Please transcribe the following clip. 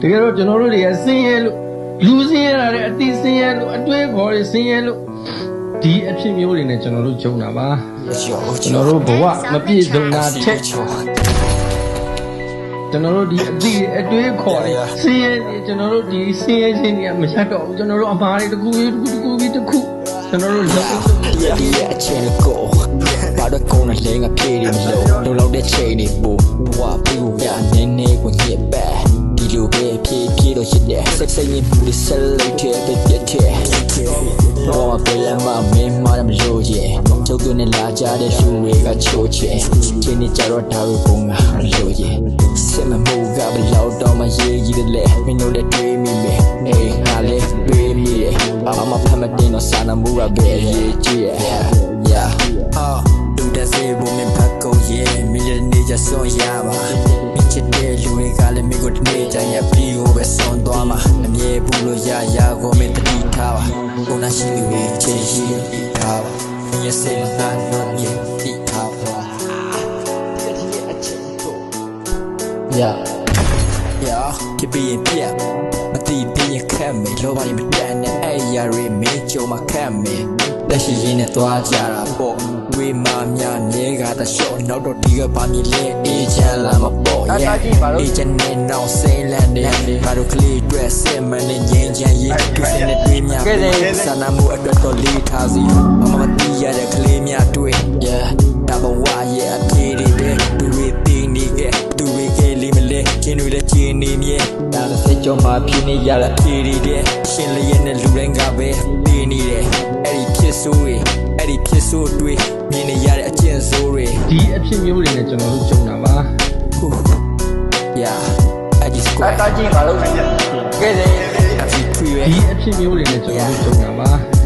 တကယ်တော့ကျွန်တော်တို့တွေကဆင်းရဲလို့လူဆင်းရဲတာတဲ့အတိဆင်းရဲလို့အတွေးခေါ်တွေဆင်းရဲလို့ဒီအဖြစ်မျိုးတွေနဲ့ကျွန်တော်တို့ဂျုံတာပါကျွန်တော်တို့ဘဝမပြည့်စုံတာထက်ကျွန်တော်တို့ဒီအတိအတွေးခေါ်တွေဆင်းရဲတွေကျွန်တော်တို့ဒီဆင်းရဲခြင်းတွေကမရတော့ဘူးကျွန်တော်တို့အမှားတွေတစ်ခုပြီးတစ်ခုပြီးတစ်ခုကျွန်တော်တို့လုပ်လို့ဒီရဲ့အချင်းကိုဘာတော့ကုန်းနဲ့လဲငါပြေးနေမလို့လုံလောက်တဲ့ချိန်နေပို့ဘဝပြီးရနင်းနေကိုညစ်ပဲဒီလိုပဲပြေးပြေး တော့ရှိတယ်စိတ်စိတ်ညစ်မှုဆက်လိုက်တဲ့ပြည့်တဲ့ဘောမပြေးမမင်းမမလို့ရဲ့ချုပ်သွင်းလာကြတဲ့လူတွေကချိုးချင်ချင်းနေကြတော့ဒါကိုပုံကမလို့ရဲ့စစ်မမှုကဘလောက်တော့မရေးကြီးတယ်လေမင်းတို့လည်းတွေးမိမယ်အေးဟာလေတွေးမိတယ်အမဖမ်းမတင်တော့စာနာမှုကပဲရေးကြည့်ရဲ့ င်းရဲ့နေကြဆုံးရပါမင်းချစ်တဲ့လူတွေကလည်းမင်းကိုတနေ့ကျရင်ပြီးကိုပဲဆုံးသွားမှာအမြဲဘူးလို့ရရကိုမင်းတတိထားပါဘုနာရှိလူတွေချေရှိထားပါမင်းရဲ့စိတ်ကနော်မြေတိထားပါ yeah yeah ပြပြရင်ပြတ်မတိပြရင်ခက်မယ်လောဘရင်မတန်နဲ့အဲ့ ရရီမင်းကြုံမှာခက်မယ်လက်ရှိရင်းနဲ့သွားကြတာပေါ့ဝေးမများနေကတရှော့နောက်တော့ဒီကဘာမြည်လဲအေးချမ်းလာမပေါ့ yeah အေးချမ်းနေနောက်စိလန်နေဘာလို့ကလေးအတွက်စင်မနေငင်းချမ်းရေးသူစနေတွေးများဆန္ဒမှုအတွက်တော့လေးထားစီမမတီးရတဲ့ကလေးများတွေ့ yeah ဒါဘဝရဲ့အပြေတွေပဲသူတွေတင်းနေခဲ့သူတွေကလေးမလဲချင်းတွေလည်းချင်းနေမြဲဒါလည်းစိတ်ကြောမှာဖြစ်နေရတဲ့အပြေတွေတဲ့ရှင်လည်းရဲ့နဲ့လူ တိုင်းကပဲတင်းနေတယ်အဲ့ဒီဖြစ်ဆိုးတွေအဲ့ဒီဖြစ်ဆိုးတွေမြင်နေရတဲ့အကျင့်ဆိုးတွေဒီအဖြစ်မျိုးတွေနဲ့ကျွန်တော်တို့ဂျုံတာပါ yeah I just အ square တားကြီးမလုပ်နိုင်ကဲတယ် I feel free ဒီအဖြစ်မျိုးတွေနဲ့ကျွန်တော်တို့ဂျုံတာပါ